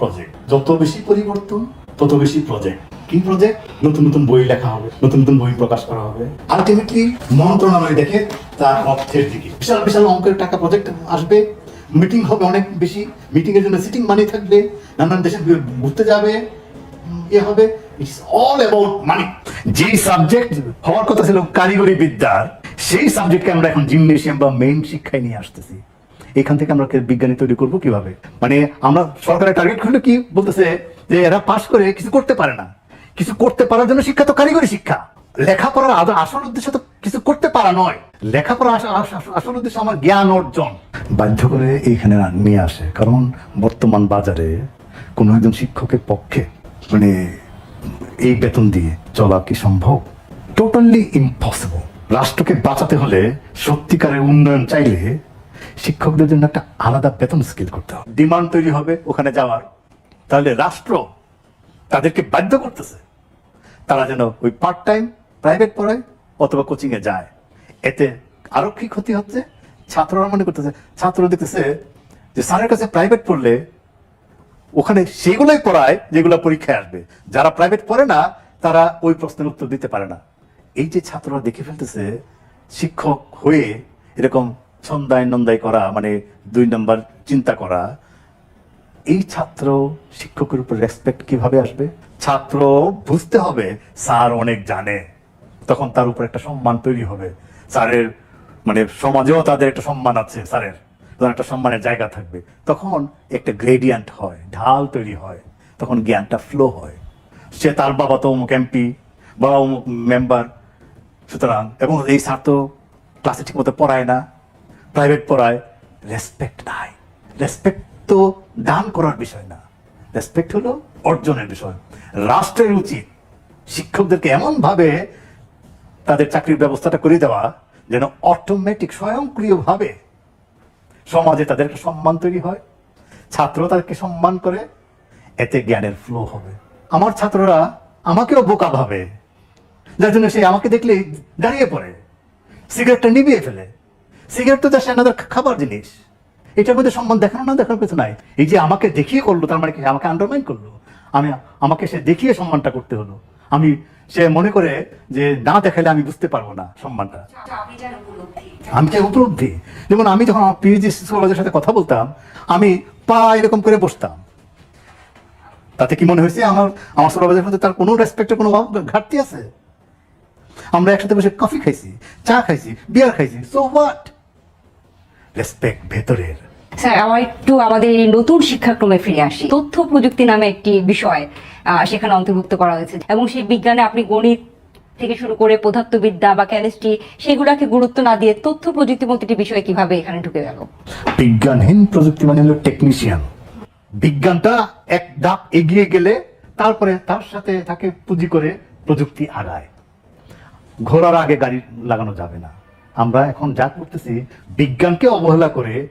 Project যত বেশি পরিবর্তন, তত বেশি প্রজেক্ট কি প্রজেক্ট নতুন নতুন বই লেখা হবে, নতুন নতুন বই প্রকাশ করা হবে। আলটিমেটলি মন্ত্রণালয় দেখে তার অর্থের দিকে। বিশাল বিশাল অঙ্কের টাকা প্রজেক্ট আসবে। মিটিং হবে অনেক বেশি। মিটিং এর জন্য সিটিং মানি থাকবে। নানান দেশে ঘুরতে যাবে। ইয়ে হবে। ইটস অল অ্যাবাউট মানি যে সাবজেক্ট হওয়ার কথা ছিল কারিগরি বিদ্যার সেই সাবজেক্টকে আমরা এখন জিমনেশিয়াম বা মেইন শিক্ষায় নিয়ে আসতেছি। এখান থেকে আমরা বিজ্ঞানী তৈরি করব কীভাবে? মানে আমরা সরকারের টার্গেট করলে কি বলতেছে যে এরা পাশ করে কিছু করতে পারে না। কিছু করতে পারার জন্য শিক্ষা তো কারিগরি শিক্ষা। লেখাপড়ার আসল উদ্দেশ্য তো কিছু করতে পারা নয়। উদ্দেশ্য আমার জ্ঞান অর্জন। বাধ্য করে এইখানে নিয়ে আসে। কারণ বর্তমান বাজারে কোনো একজন শিক্ষকের পক্ষে মানে এই বেতন দিয়ে চলা কি সম্ভব? টোটালি ইম্পসিবল রাষ্ট্রকে বাঁচাতে হলে সত্যিকারের উন্নয়ন চাইলে শিক্ষকদের জন্য একটা আলাদা বেতন স্কেল করতে হবে। ডিমান্ড তৈরি হবে ওখানে যাওয়ার। তাহলে রাষ্ট্র তাদেরকে বাধ্য করতেছে। তারা যেন ওই পার্ট টাইম প্রাইভেট পড়ায় অথবা কোচিংয়ে যায়। এতে আরও কি ক্ষতি হচ্ছে? ছাত্ররা মনে করতেছে ছাত্র দেখতেছে যে স্যারের কাছে প্রাইভেট পড়লে ওখানে সেগুলোই পড়ায় যেগুলো পরীক্ষায় আসবে। যারা প্রাইভেট পড়ে না, তারা ওই প্রশ্নের উত্তর দিতে পারে না। এই যে ছাত্ররা দেখে ফেলতেছে, শিক্ষক হয়ে এরকম ছন্দায় নন্দায় করা মানে দুই নম্বর চিন্তা করা, এই ছাত্র শিক্ষকের উপর রেসপেক্ট কীভাবে আসবে? ছাত্র বুঝতে হবে, স্যার অনেক জানে। তখন তার উপর একটা সম্মান তৈরি হবে। স্যারের মানে সমাজেও তাদের একটা সম্মান আছে স্যারের। একটা সম্মানের জায়গা থাকবে। তখন একটা গ্রেডিয়েন্ট হয়, ঢাল তৈরি হয়। তখন জ্ঞানটা ফ্লো হয়। সে তার বাবা তো অমুক এমপি বাবা অমুক মেম্বার সুতরাং, এবং এই স্যার তো ক্লাসে ঠিক মতো পড়ায় না। প্রাইভেট পড়ায় রেসপেক্ট নাই। রেসপেক্ট তো দান করার বিষয় না। রেসপেক্ট হলো অর্জনের বিষয়। রাষ্ট্রের উচিত শিক্ষকদেরকে এমন ভাবে তাদের চাকরির ব্যবস্থাটা করে দেওয়া যেন অটোমেটিক স্বয়ংক্রিয়ভাবে সমাজে তাদের একটা সম্মান তৈরি হয়, ছাত্র তাদেরকে সম্মান করে, এতে জ্ঞানের ফ্লো হবে। আমার ছাত্ররা আমাকেও বোকা ভাবে। যার জন্য সে আমাকে দেখলে দাঁড়িয়ে পড়ে, সিগারেটটা নিভিয়ে ফেলে। সিগারেট তো জাস্ট আমাদের খাবার জিনিস। এটার মধ্যে সম্মান দেখানো না, দেখার কিছু নাই। এই যে আমাকে দেখিয়ে করল, তার মানে কি আমাকে আন্ডারমাইন করল? আমি, আমাকে সে দেখিয়ে সম্মানটা করতে হলো। আমি, সে মনে করে যে না দেখালে আমি বুঝতে পারব না সম্মানটা। আমি চাই উপলব্ধি। যেমন আমি যখন আমার পিএইচডি সুপারভাইজারের সাথে কথা বলতাম, আমি পা এরকম করে বসতাম। তাতে কি মনে হয়েছে আমার আমার সুপারভাইজারের মধ্যে তার কোনো রেসপেক্টের কোনো ঘাটতি আছে? আমরা একসাথে বসে কফি খাইছি, চা খাইছি বিয়ার খাইছি সো হোয়াট রেসপেক্ট ভেতরের। স্যার আমার একটু আমাদের এই নতুন শিক্ষাক্রমে ফিরে আসি। তথ্য প্রযুক্তি নামে একটি বিষয় সেখানে অন্তর্ভুক্ত করা হয়েছে। এবং সেই বিজ্ঞানে আপনি গণিত থেকে শুরু করে পদার্থবিদ্যা বা কেমিস্ট্রি সেগুলাকে গুরুত্ব না দিয়ে তথ্য প্রযুক্তি একটি বিষয় কীভাবে এখানে ঢুকে গেল? বিজ্ঞানহীন প্রযুক্তি মানে হলো টেকনিশিয়ান বিজ্ঞানটা এক ধাপ এগিয়ে গেলে তারপরে তার সাথে তাকে পুঁজি করে প্রযুক্তি আগায়। ঘোড়ার আগে গাড়ি লাগানো যাবে না। আমরা এখন যা করতেছি, বিজ্ঞানকে অবহেলা করে,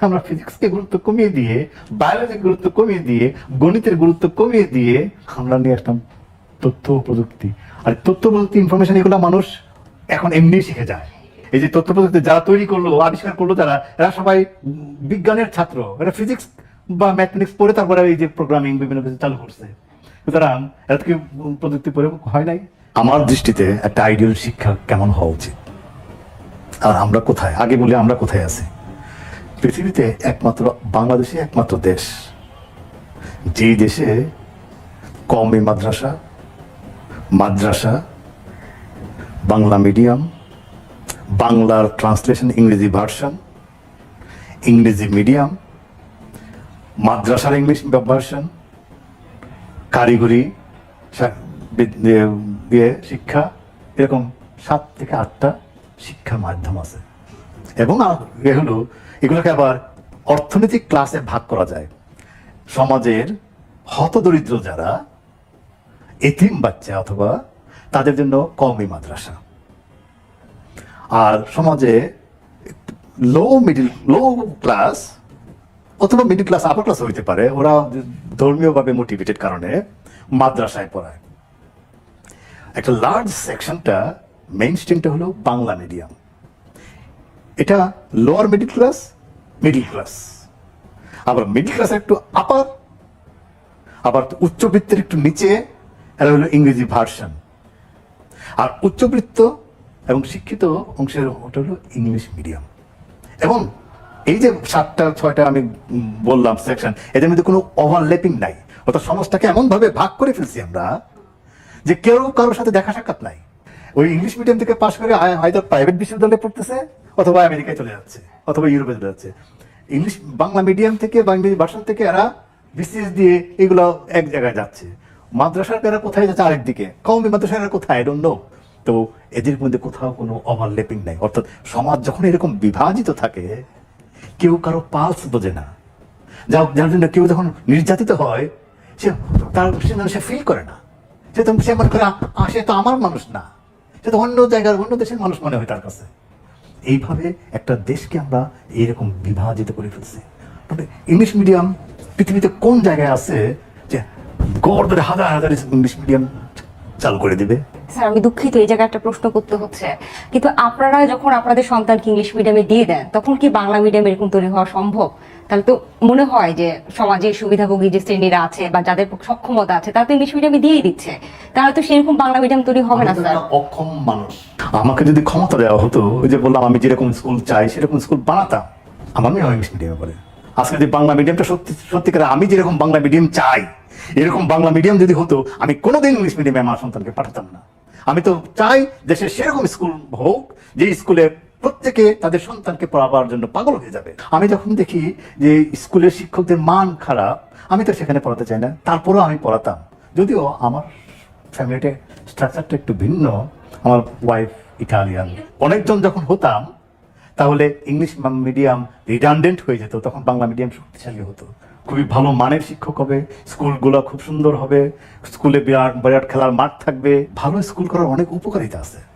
আমরা ফিজিক্সকে গুরুত্ব কমিয়ে দিয়ে, বায়োলজির গুরুত্ব কমিয়ে দিয়ে, গণিতের গুরুত্ব কমিয়ে দিয়ে আমরা নিয়ে আসলাম তথ্য প্রযুক্তি। আর তথ্য প্রযুক্তি ইনফরমেশন এগুলো মানুষ এখন এমনি শিখে যায়। এই যে তথ্য প্রযুক্তি যারা তৈরি করল, আবিষ্কার করল তারা, এরা সবাই বিজ্ঞানের ছাত্র। এরা ফিজিক্স বা ম্যাথমেটিক্স পড়ে তারপরে এই যে প্রোগ্রামিং বিভিন্ন কিছু চালু করছে। সুতরাং এরা কি প্রযুক্তি পড়ে হয় নাই। আমার দৃষ্টিতে একটা আইডিয়াল শিক্ষা কেমন হওয়া উচিত? আর আমরা কোথায়? আগে বলে আমরা কোথায় আছি? পৃথিবীতে একমাত্র বাংলাদেশে একমাত্র দেশ। যেই দেশে কমে মাদ্রাসা মাদ্রাসা, বাংলা মিডিয়াম, বাংলার ট্রান্সলেশন ইংরেজি ভার্সন, ইংরেজি মিডিয়াম, মাদ্রাসার ইংলিশ ভার্সন, কারিগরি ইয়ে শিক্ষা, এরকম সাত থেকে আটটা শিক্ষা মাধ্যম আছে। এবং আ- এ হলো, এগুলোকে আবার অর্থনৈতিক ক্লাসে ভাগ করা যায়। সমাজের হতদরিদ্র যারা, এতিম বাচ্চা অথবা তাদের জন্য কমই মাদ্রাসা। আর সমাজে লো মিডিল লো ক্লাস অথবা মিডিল ক্লাস আপার ক্লাস হইতে পারে, ওরা ধর্মীয়ভাবে মোটিভেটেড কারণে মাদ্রাসায় পড়ায়। একটা লার্জ সেকশনটা মেইন স্ট্রিমটা হলো বাংলা মিডিয়াম এটা lower middle class middle class আবার মিডিল ক্লাস একটু আপার আবার উচ্চবৃত্তের একটু নিচে, এরা হলো ইংরেজি ভার্সন আর উচ্চবৃত্ত এবং শিক্ষিত অংশের ওটা হলো ইংলিশ মিডিয়াম এবং এই যে সাতটা, ছয়টা আমি বললাম সেকশন এদের মধ্যে কোনো ওভারল্যাপিং নাই। অর্থাৎ সমাজটাকে এমন ভাবে ভাগ করে ফেলছি আমরা যে কেউ কারোর সাথে দেখা সাক্ষাৎ নাই। ওই ইংলিশ মিডিয়াম থেকে পাশ করে হয়তো প্রাইভেট বিশ্ববিদ্যালয়ে পড়তেছে অথবা আমেরিকায় চলে যাচ্ছে অথবা ইউরোপে চলে যাচ্ছে। ইংলিশ বাংলা মিডিয়াম থেকে বা ইংরেজি ভাষা থেকে এরা বিসিএস দিয়ে এগুলো এক জায়গায় যাচ্ছে। মাদ্রাসার এরা কোথায় যাচ্ছে আরেকদিকে কমই মাদ্রাসার এরা কোথায়? ডোন্ট নো তো এদের মধ্যে কোথাও কোনো ওভারল্যাপিং নাই। অর্থাৎ সমাজ যখন এরকম বিভাজিত থাকে কেউ কারও পালস বোঝে না। যা যার জন্য কেউ যখন নির্যাতিত হয় সে তার সে ফিল করে না। সে তো সে মনে করে "আ, আ, তো আমার মানুষ না। সে তো অন্য জায়গার, অন্য দেশের মানুষ মনে হয় তার কাছে। এইভাবে একটা দেশকে আমরা এইরকম বিভাজিত করে ফেলছি। তবে ইংলিশ মিডিয়াম পৃথিবীতে কোন জায়গায় আছে যে গড় হাজার হাজার ইংলিশ মিডিয়াম চালু করে দিবে? স্যার, আমি দুঃখিত, এই জায়গায় একটা প্রশ্ন করতে হচ্ছে। কিন্তু আপনারা যখন আপনাদের সন্তানকে ইংলিশ মিডিয়ামে দিয়ে দেন, তখন কি বাংলা মিডিয়াম এরকম তৈরি হওয়া সম্ভব? তাহলে তো মনে হয় যে সমাজে সুবিধাভোগী যে শ্রেণীরা আছে বা যাদের সক্ষমতা আছে তারা তো ইংলিশ মিডিয়ামে দিয়েই দিচ্ছে। তাহলে তো সেরকম বাংলা মিডিয়াম তৈরি হবে না স্যার অক্ষম মানুষ। আমাকে যদি ক্ষমতা দেওয়া হতো ওই যে বললাম আমি যেরকম স্কুল চাই সেরকম স্কুল বানাতাম। আমার মেয়ে ইংলিশ মিডিয়ামে পড়ে। আজকে যদি বাংলা মিডিয়ামটা সত্যি সত্যিকার আমি যেরকম বাংলা মিডিয়াম চাই এরকম বাংলা মিডিয়াম যদি হতো আমি কোনোদিন ইংলিশ মিডিয়ামে আমার সন্তানকে পাঠাতাম না। আমি তো চাই দেশের সেরকম স্কুল হোক যে স্কুলে প্রত্যেকে তাদের সন্তানকে পড়াবার জন্য পাগল হয়ে যাবে। আমি যখন দেখি যে স্কুলের শিক্ষকদের মান খারাপ, আমি তো সেখানে পড়াতে চাই না। তারপরেও আমি পড়াতাম। যদিও আমার ফ্যামিলিতে স্ট্রাকচারটা একটু ভিন্ন। আমার ওয়াইফ ইটালিয়ান অনেকজন যখন হতাম, তাহলে ইংলিশ মিডিয়াম রিডান্ডেন্ট হয়ে যেত, তখন বাংলা মিডিয়াম শক্তিশালী হতো। খুবই ভালো মানের শিক্ষক হবে, স্কুলগুলো খুব সুন্দর হবে, স্কুলে বিরাট বিরাট খেলার মাঠ থাকবে। ভালো স্কুল করার অনেক উপকারিতা আছে।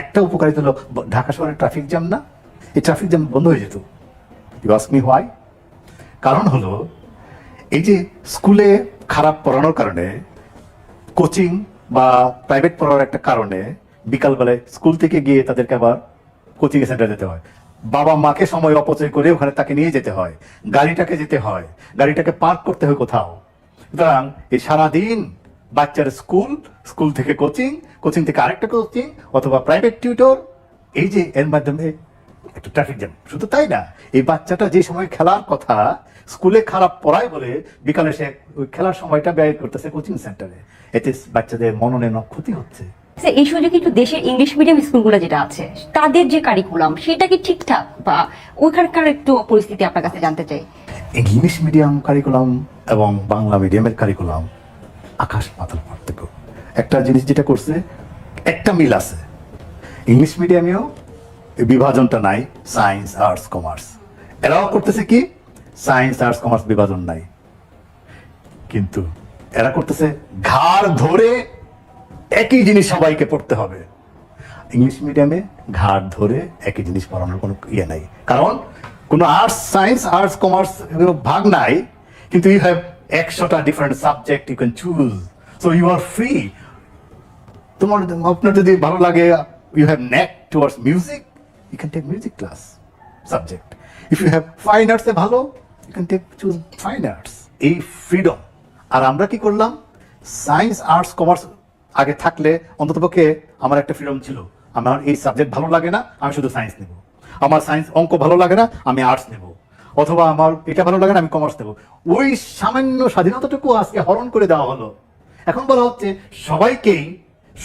একটা উপকারিতা হলো ঢাকা শহরে ট্রাফিক জ্যাম না, এই ট্রাফিক জ্যাম বন্ধ হয়ে যেত। ইউ আস্ক হোয়াই কারণ হলো, এই যে স্কুলে খারাপ পড়ানোর কারণে কোচিং বা প্রাইভেট পড়ার একটা কারণে, বিকালবেলায় স্কুল থেকে গিয়ে তাদেরকে আবার কোচিং সেন্টার যেতে হয়। বাবা মাকে সময় অপচয় করে ওখানে তাকে নিয়ে যেতে হয়, গাড়িটাকে যেতে হয়, গাড়িটাকে পার্ক করতে হয় কোথাও। সুতরাং এই সারাদিন বাচ্চার স্কুল স্কুল থেকে কোচিং কোচিং থেকে আরেকটা কোচিং অথবা প্রাইভেট টিউটর এই যে এর মাধ্যমে একটু ট্রাফিক জ্যাম শুধু তাই না এই বাচ্চাটা যে সময় খেলার কথা স্কুলে খারাপ পড়ায় বলে বিকালে সে ওই খেলার সময়টা ব্যয় করতেছে কোচিং সেন্টারে এতে বাচ্চাদের মননের ক্ষতি হচ্ছে। স্যার এই সুযোগে একটু দেশের ইংলিশ মিডিয়াম স্কুলগুলো যেটা আছে তাদের যে কারিকুলাম সেটা কি ঠিকঠাক বা ওইখানকার একটু পরিস্থিতি আপনার কাছে জানতে চাই? ইংলিশ মিডিয়াম কারিকুলাম এবং বাংলা মিডিয়ামের কারিকুলাম আকাশ পাতাল পার্থক্য একটা জিনিস যেটা করছে, একটা মিল আছে। ইংলিশ মিডিয়ামেও বিভাজনটা নাই সায়েন্স আর্টস কমার্স এরাও করতেছে কি? সায়েন্স আর্টস কমার্স বিভাজন নাই। কিন্তু এরা করতেছে ঘাড় ধরে একই জিনিস সবাইকে পড়তে হবে। ইংলিশ মিডিয়ামে ঘাড় ধরে একই জিনিস পড়ানোর কোনো ইয়ে নাই। কারণ কোনো আর্টস সায়েন্স আর্টস কমার্স ভাগ নাই, কিন্তু ইউ হ্যাভ একশোটা different subject you can choose so you are free তোমার আপনার যদি ভালো লাগে you have knack towards music you can take music class subject if you have fine আর্টসে ভালো you can take choose fine arts এই freedom আর আমরা কি করলাম? সায়েন্স আর্টস কমার্স আগে থাকলে অন্ততপক্ষে আমার একটা ফ্রিডম ছিল। আমার এই সাবজেক্ট ভালো লাগে না, আমি শুধু সায়েন্স নেব। আমার সায়েন্স অঙ্ক ভালো লাগে না, আমি আর্টস নেব। অথবা আমার এটা ভালো লাগে না আমি কমার্স নেব ওই সামান্য স্বাধীনতাটুকু আজকে হরণ করে দেওয়া হলো। এখন বলা হচ্ছে সবাইকেই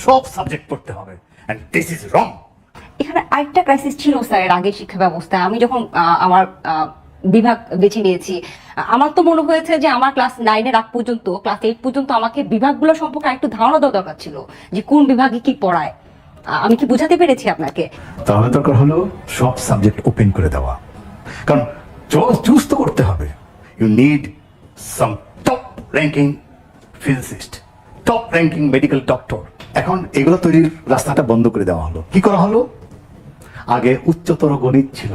সব সাবজেক্ট পড়তে হবে। অ্যান্ড দিস ইজ রং এখানে আরেকটা ক্রাইসিস ছিল স্যার এর আগে শিক্ষা ব্যবস্থায় আমি যখন আমার বিভাগ বেছে নিয়েছি আমার তো মনে হয়েছে যে আমার ক্লাস নাইনের আগ পর্যন্ত ক্লাস এইট পর্যন্ত আমাকে বিভাগগুলো সম্পর্কে একটু ধারণা দেওয়া দরকার ছিল যে কোন বিভাগে কি পড়ায়। আমি কি বুঝাতে পেরেছি আপনাকে? তাহলে দরকার হলো সব সাবজেক্ট ওপেন করে দেওয়া। কারণ চুজ তো করতে হবে। You need some top ranking physicist top ranking medical doctor এখন এগুলো তৈরির রাস্তাটা বন্ধ করে দেওয়া হলো। কি করা হলো? আগে উচ্চতর গণিত ছিল।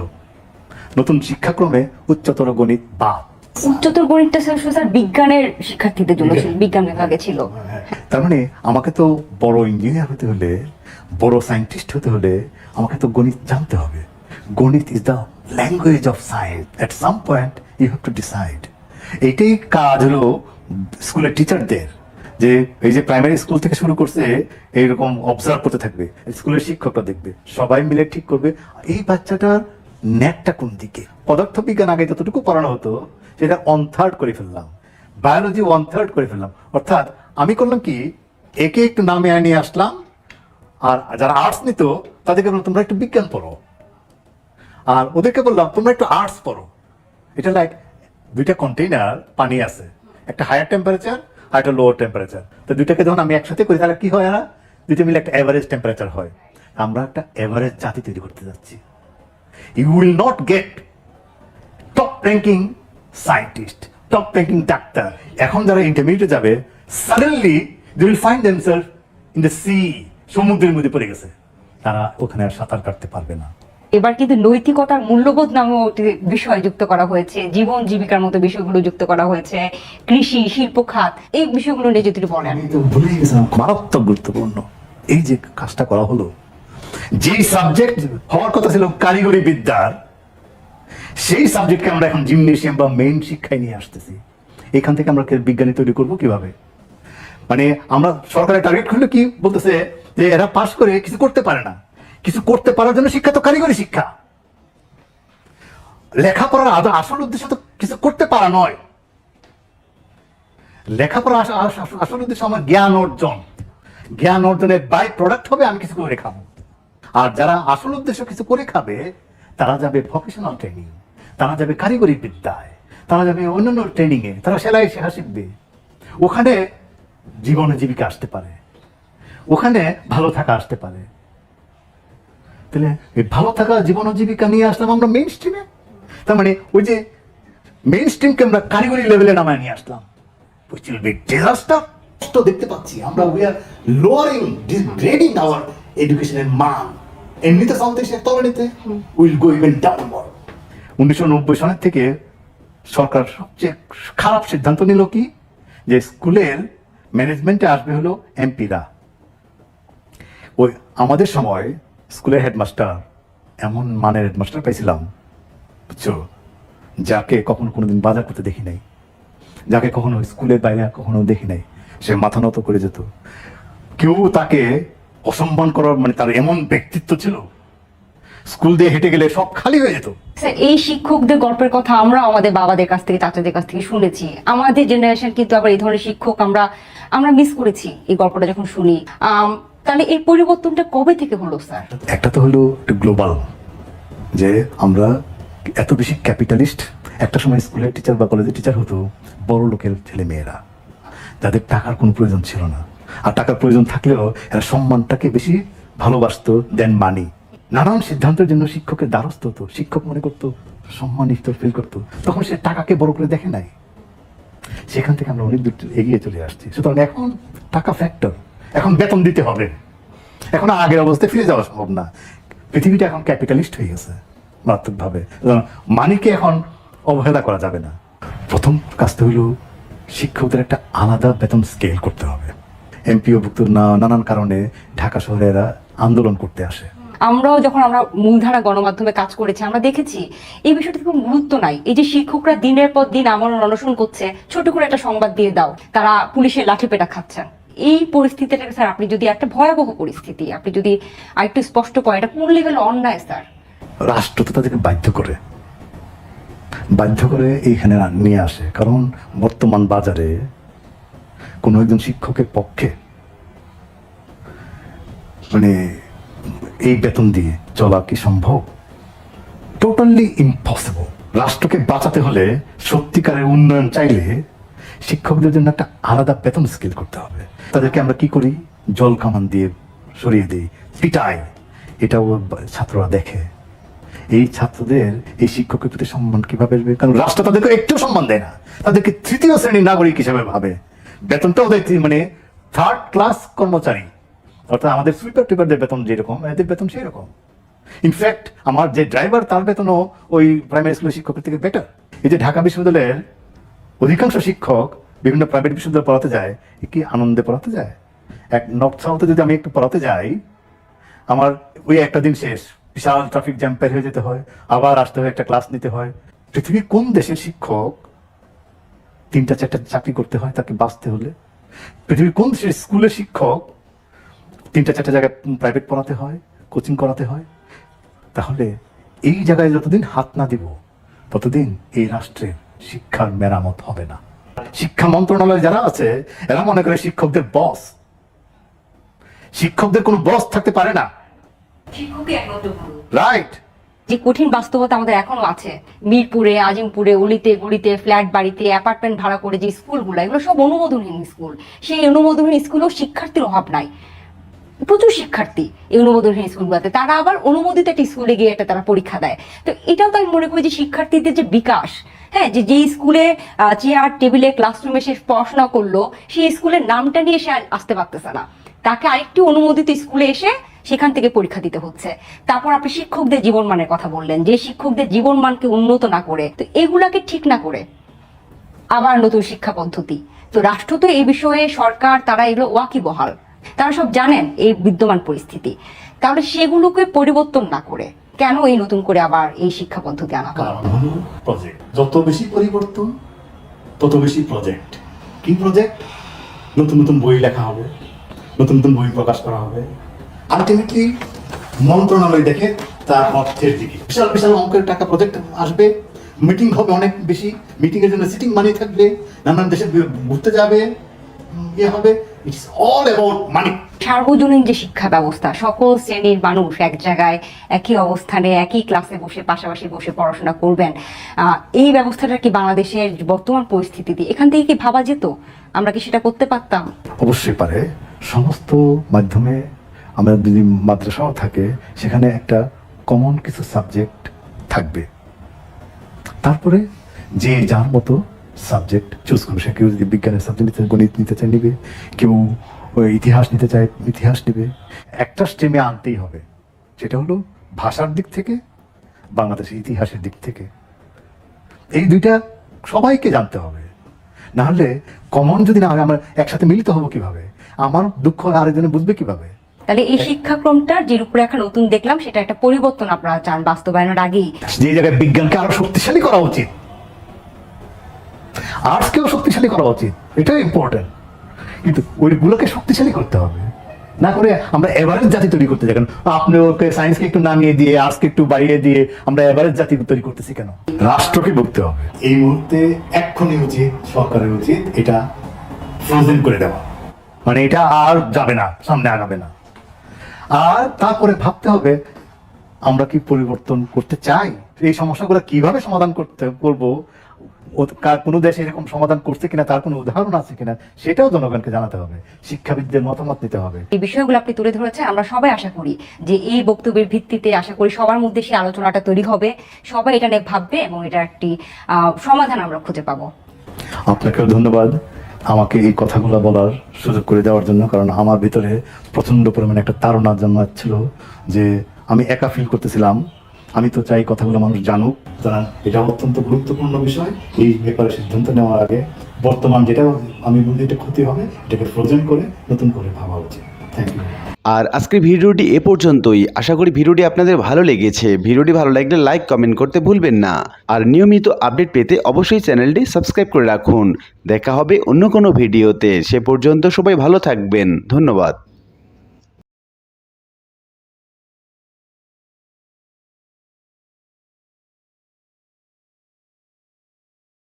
নতুন শিক্ষাক্রমে উচ্চতর গণিত বা উচ্চতর গণিতটা স্যার শুধু স্যার বিজ্ঞানের শিক্ষার্থীদের জন্য ছিল বিজ্ঞান বিভাগে ছিল। তার মানে আমাকে তো বড় ইঞ্জিনিয়ার হতে হলে বড় সায়েন্টিস্ট হতে হলে আমাকে তো গণিত জানতে হবে। গণিত is the language of science at some point you have to decide এইটাই কাজ হলো স্কুলের টিচারদের যে এই যে প্রাইমারি স্কুল থেকে শুরু করছে, এইরকম অবজার্ভ করতে থাকবে স্কুলের শিক্ষকরা দেখবে, সবাই মিলে ঠিক করবে। এই বাচ্চাটার নেটটা কোন দিকে? পদার্থবিজ্ঞান আগে যতটুকু পড়ানো হতো, সেটা ওয়ান থার্ড করে ফেললাম। বায়োলজি ওয়ান থার্ড করে ফেললাম। অর্থাৎ আমি করলাম কি, একে একটু নামে নিয়ে আসলাম, আর যারা আর্টস নিত, তাদেরকে বললাম, তোমরা একটু বিজ্ঞান পড়ো। আর ওদেরকে বললাম, তোমরা একটু আর্টস পড়ো। এটা লাইক দুইটা কন্টেইনার পানি আছে। একটা হায়ার টেম্পারেচার আর একটা লোয়ার টেম্পারেচার তো দুইটাকে যখন আমি একসাথে করি, তাহলে কি হয় না? দুইটা মিলে একটা এভারেজ টেম্পারেচার হয়। আমরা একটা এভারেজ জাতি তৈরি করতে যাচ্ছি। You will not get top ranking scientist top ranking doctor এখন যারা ইন্টারমিডিয়েটে যাবে suddenly they will find themselves in the sea সমুদ্রের মধ্যে পড়ে গেছে। তারা ওখানে আর সাঁতার কাটতে পারবে না। এবার কিন্তু নৈতিকতার মূল্যবোধ একটি বিষয় যুক্ত করা হয়েছে। জীবন, জীবিকার মতো বিষয়গুলো যুক্ত করা হয়েছে। কৃষি, শিল্প, খাত, এই বিষয়গুলো নিয়ে যদি বলেন। মারাত্মক গুরুত্বপূর্ণ। এই যে কাজটা করা হলো, যে সাবজেক্ট হওয়ার কথা ছিল কারিগরি বিদ্যার, সেই সাবজেক্টকে আমরা এখন জিমনেশিয়াম বা মেইন শিক্ষায় নিয়ে আসতেছি। এখান থেকে আমরা বিজ্ঞানী তৈরি করব কীভাবে? মানে আমরা সরকারের টার্গেট করলে কি বলতেছে যে এরা পাশ করে কিছু করতে পারে না। কিছু করতে পারার জন্য শিক্ষা তো কারিগরি শিক্ষা। লেখাপড়ার আসল উদ্দেশ্য তো কিছু করতে পারা নয়। লেখাপড়া আস- আস- আস- আসল উদ্দেশ্য আমার জ্ঞান অর্জন। জ্ঞান অর্জনের বাই প্রোডাক্ট হবে আমি কিছু করে খাব। আর যারা আসল উদ্দেশ্য কিছু করে খাবে, তারা যাবে প্রফেশনাল ট্রেনিং তারা যাবে কারিগরি বিদ্যায়, তারা যাবে অন্যান্য ট্রেনিং এ, তারা সেলাই শেখা শিখবে। ওখানে জীবনে জীবিকা আসতে পারে। ওখানে ভালো থাকা আসতে পারে। তাহলে এই ভালো থাকা, জীবন জীবিকা নিয়ে আসলাম আমরা মেইন স্ট্রিমে তার মানে ওই যে মেইন স্ট্রিমকে আমরা কারিগরি লেভেলে নামায় নিয়ে আসলাম। will be disaster তো দেখতে পাচ্ছি আমরা we are lowering degrading our এডুকেশনের মান। এমনিতে সাউথ এশিয়ার উইল গো ইভেন উনিশশো নব্বই সালের থেকে সরকার সবচেয়ে খারাপ সিদ্ধান্ত নিল কি? যে স্কুলের ম্যানেজমেন্টে আসবে হলো এমপিরা ওই আমাদের সময় স্কুলের হেডমাস্টার, এমন মানের হেডমাস্টার পাইছিলাম, বুঝছ? যাকে কখনো কোনোদিন বাজার করতে দেখি নাই। যাকে কখনো স্কুলের বাইরে কখনো দেখি নাই। সে মাথা নত করে যেত। কেউ তাকে অসম্মান করার মানে তার এমন ব্যক্তিত্ব ছিল, স্কুল দিয়ে হেঁটে গেলে সব খালি হয়ে যেত। এই শিক্ষকদের গল্পের কথা আমরা আমাদের বাবাদের কাছ থেকে, চাচাদের কাছ থেকে শুনেছি। আমাদের জেনারেশন কিন্তু আবার এই ধরনের শিক্ষক আমরা আমরা মিস করেছি এই গল্পটা যখন শুনি। তাহলে এই পরিবর্তনটা কবে থেকে হলো, স্যার? একটা তো হলো গ্লোবাল যে আমরা এত বেশি ক্যাপিটালিস্ট একটা সময় স্কুলের টিচার বা কলেজের টিচার হতো, বড় লোকের ছেলে মেয়েরা যাদের টাকার কোনো প্রয়োজন ছিল না। আর টাকার প্রয়োজন থাকলেও এরা সম্মানটাকে বেশি ভালোবাসতো দেন মানি নানান সিদ্ধান্তের জন্য শিক্ষকের দ্বারস্থ হতো, শিক্ষক মনে করতো, সম্মানিত ফিল করতো। তখন সে টাকাকে বড় করে দেখে নাই। সেখান থেকে আমরা অনেক দূর এগিয়ে চলে আসছি। সুতরাং এখন টাকা ফ্যাক্টর এখন বেতন দিতে হবে। এখন আগের অবস্থায় ফিরে যাওয়া সম্ভব না। পৃথিবীটা এখন ক্যাপিটালিস্ট হয়ে গেছে, মারাত্মকভাবে। মানিকে এখন অবহেলা করা যাবে না। প্রথম কাজটা হলো শিক্ষকদের একটা আলাদা বেতন স্কেল করতে হবে। এমপিওভুক্ত না, নানান কারণে ঢাকা শহরে এরা আন্দোলন করতে আসে। আমরাও যখন আমরা মূলধারা গণমাধ্যমে কাজ করেছি, আমরা দেখেছি এই বিষয়টা খুব গুরুত্ব নাই। এই যে শিক্ষকরা দিনের পর দিন আমার অনশন করছে, ছোট করে একটা সংবাদ দিয়ে দাও, তারা পুলিশের লাঠি পেটা খাচ্ছেন। এই পরিস্থিতিটাকে স্যার, আপনি যদি একটা ভয়াবহ পরিস্থিতি, আপনি যদি আরেকটু স্পষ্ট করেন এটা কোন লেভেল অন্যায় স্যার? রাষ্ট্র তো তাদেরকে বাধ্য করে। বাধ্য করে এইখানে নিয়ে আসে। কারণ বর্তমান বাজারে কোনো একজন শিক্ষকের পক্ষে মানে এই বেতন দিয়ে চলা কি সম্ভব? টোটালি ইম্পসিবল রাষ্ট্রকে বাঁচাতে হলে সত্যিকারের উন্নয়ন চাইলে শিক্ষকদের জন্য একটা আলাদা বেতন স্কেল করতে হবে। তাদেরকে আমরা কি করি? জল কামান দিয়ে সরিয়ে দিই। পিটাই। এটাও ছাত্ররা দেখে। এই ছাত্রদের, এই শিক্ষকের প্রতি সম্মান কীভাবে কারণ রাষ্ট্র তাদেরকে একটু সম্মান দেয় না। তাদেরকে তৃতীয় শ্রেণির নাগরিক হিসেবে ভাবে। বেতনটা ওদের মানে থার্ড ক্লাস কর্মচারী। অর্থাৎ আমাদের সুইপার টিপারদের বেতন যেরকম, এদের বেতন সেই রকম ইনফ্যাক্ট আমার যে ড্রাইভার তার বেতনও ওই প্রাইমারি স্কুলের শিক্ষকের থেকে বেটার এই যে ঢাকা বিশ্ববিদ্যালয়ের অধিকাংশ শিক্ষক বিভিন্ন প্রাইভেট বিশ্ববিদ্যালয়ে পড়াতে যায় কি আনন্দে পড়াতে যায়। এক নর্থ যদি আমি একটু পড়াতে যাই, আমার ওই একটা দিন শেষ, বিশাল ট্রাফিক জ্যাম পের হয়ে যেতে হয়, আবার আসতে হয়, একটা ক্লাস নিতে হয়। পৃথিবীর কোন দেশের শিক্ষক তিনটা, চারটা চাকরি করতে হয় তাকে বাঁচতে হলে? পৃথিবীর কোন দেশের স্কুলের শিক্ষক তিনটা, চারটা জায়গায় প্রাইভেট পড়াতে হয় কোচিং করাতে হয়? তাহলে এই জায়গায় যতদিন হাত না দিব, ততদিন এই রাষ্ট্রের শিক্ষার মেরামত হবে না। শিক্ষা মন্ত্রণালয়ে যারা আছে এরা মনে করে শিক্ষকদের বস শিক্ষকদের কোনো বস থাকতে পারে না। রাইট যে কঠিন বাস্তবতা আমাদের এখনও আছে। মিরপুরে আজিমপুরে অলিতে গলিতে ফ্ল্যাট বাড়িতে অ্যাপার্টমেন্ট ভাড়া করে যে স্কুলগুলো এগুলো সব অনুমোদনহীন স্কুল। সেই অনুমোদনহীন স্কুলেও শিক্ষার্থীর অভাব নাই। প্রচুর শিক্ষার্থী এই অনুমোদনহীন স্কুলগুলোতে। তারা আবার অনুমোদিত একটা স্কুলে গিয়ে একটা তারা পরীক্ষা দেয়। তো এটাও তো আমি মনে করি যে শিক্ষার্থীদের যে বিকাশ হ্যাঁ যে, যেই স্কুলে চেয়ার টেবিলে ক্লাসরুমে সে পড়াশোনা করল, সেই স্কুলের নামটা নিয়ে সে আসতে পারতেছে না। তাকে আরেকটি অনুমোদিত স্কুলে এসে সেখান থেকে পরীক্ষা দিতে হচ্ছে। তারপর আপনি শিক্ষকদের জীবনমানের কথা বললেন, যে শিক্ষকদের জীবনমানকে উন্নত না করে, তো এগুলাকে ঠিক না করে আবার নতুন শিক্ষা পদ্ধতি। তো রাষ্ট্র তো এই বিষয়ে সরকার, তারা এগুলো ওয়াকিবহাল। তারা সব জানেন এই বিদ্যমান পরিস্থিতি। তাহলে সেগুলোকে পরিবর্তন না করে। কেন এই নতুন করে আবার এই শিক্ষা পদ্ধতি আনা কারণ হলো প্রজেক্ট যত বেশি পরিবর্তন, তত বেশি প্রজেক্ট কি প্রজেক্ট নতুন নতুন বই লেখা হবে, নতুন নতুন বই প্রকাশ করা হবে। আলটিমেটলি মন্ত্রণালয় দেখে তার অর্থের দিকে। বিশাল বিশাল অঙ্কের টাকা প্রজেক্ট আসবে। মিটিং হবে অনেক বেশি। মিটিং এর জন্য সিটিং মানি থাকবে। নানান দেশে ঘুরতে যাবে। ইয়ে হবে। ইটস অল অ্যাবাউট মানি সার্বজনীন যে শিক্ষা ব্যবস্থা সকল শ্রেণির মানুষ এক জায়গায় একই অবস্থানে একই ক্লাসে বসে পাশাপাশি বসে পড়াশোনা করবেন। আহ, এই ব্যবস্থাটা কি বাংলাদেশের বর্তমান পরিস্থিতিতে এখান থেকে কি ভাবা যেত? আমরা কি সেটা করতে পারতাম? অবশ্যই পারে। সমস্ত মাধ্যমে আমরা যদি মাদ্রাসাও থাকে সেখানে একটা কমন কিছু সাবজেক্ট থাকবে। তারপরে যে যার মতো সাবজেক্ট চুজ করবে সে কেউ যদি বিজ্ঞানের সাবজেক্ট নিতে গণিত নিতে চায় নিবে। কেউ ইতিহাস নিতে চায় ইতিহাস নেবে। একটা স্ট্রিমে আনতেই হবে। সেটা হলো ভাষার দিক থেকে বাংলাদেশের ইতিহাসের দিক থেকে। এই দুইটা সবাইকে জানতে হবে। না হলে কমন যদি না হয় আমরা একসাথে মিলিত হব কীভাবে? আমার দুঃখ আরেকজনে বুঝবে কীভাবে? তাহলে এই শিক্ষাক্রমটার যে রূপরেখা নতুন দেখলাম সেটা একটা পরিবর্তন আপনারা চান বাস্তবায়নের আগেই। যে জায়গায় বিজ্ঞানকে আরও শক্তিশালী করা উচিত। আর্টসকেও শক্তিশালী করা উচিত। এটাই ইম্পর্টেন্ট কিন্তু ওইগুলোকে শক্তিশালী করতে হবে। না করে আমরা এভারেজ জাতি তৈরি করতে যাই কেন? আপনি ওকে সায়েন্সকে একটু নামিয়ে দিয়ে আর্টসকে একটু বাড়িয়ে দিয়ে আমরা এভারেজ জাতি তৈরি করতেছি কেন? রাষ্ট্রকে ভুগতে হবে। এই মুহূর্তে এক্ষুনি উচিত সরকারের উচিত এটা ফ্রোজেন করে দেওয়া। মানে এটা আর যাবে না সামনে আগাবে না। আর তারপরে ভাবতে হবে আমরা কি পরিবর্তন করতে চাই? এই সমস্যাগুলো কীভাবে সমাধান করতে করব? কোনো দেশে এরকম সমাধান করছে কিনা তার কোনো উদাহরণ আছে কিনা সেটাও জনগণকে জানাতে হবে। শিক্ষাবিদদের মতামত নিতে হবে। এই বিষয়গুলো আপনি তুলে ধরেছেন আমরা সবাই আশা করি যে এই বক্তব্যের ভিত্তিতে আশা করি সবার মধ্যে সেই আলোচনাটা তৈরি হবে। সবাই এটা নিয়ে ভাববে এবং এটা একটি সমাধান আমরা খুঁজে পাবো। আপনাকেও ধন্যবাদ আমাকে এই কথাগুলো বলার সুযোগ করে দেওয়ার জন্য কারণ আমার ভিতরে প্রচণ্ড পরিমাণে একটা তাড়না জন্মাচ্ছিল যে আমি একা ফিল করতেছিলাম। আমি তো চাই কথাগুলো মানুষ জানুক। সুতরাং এটা অত্যন্ত গুরুত্বপূর্ণ বিষয়। এই ব্যাপারে সিদ্ধান্ত নেওয়ার আগে বর্তমান যেটা আমি বলি এটা ক্ষতি হবে, এটাকে করে নতুন করে ভাবা উচিত। থ্যাংক ইউ আর আজকের ভিডিওটি এ পর্যন্তই। আশা করি ভিডিওটি আপনাদের ভালো লেগেছে। ভিডিওটি ভালো লাগলে লাইক, কমেন্ট করতে ভুলবেন না। আর নিয়মিত আপডেট পেতে অবশ্যই চ্যানেলটি সাবস্ক্রাইব করে রাখুন। দেখা হবে অন্য কোনো ভিডিওতে। সে পর্যন্ত সবাই ভালো থাকবেন। ধন্যবাদ।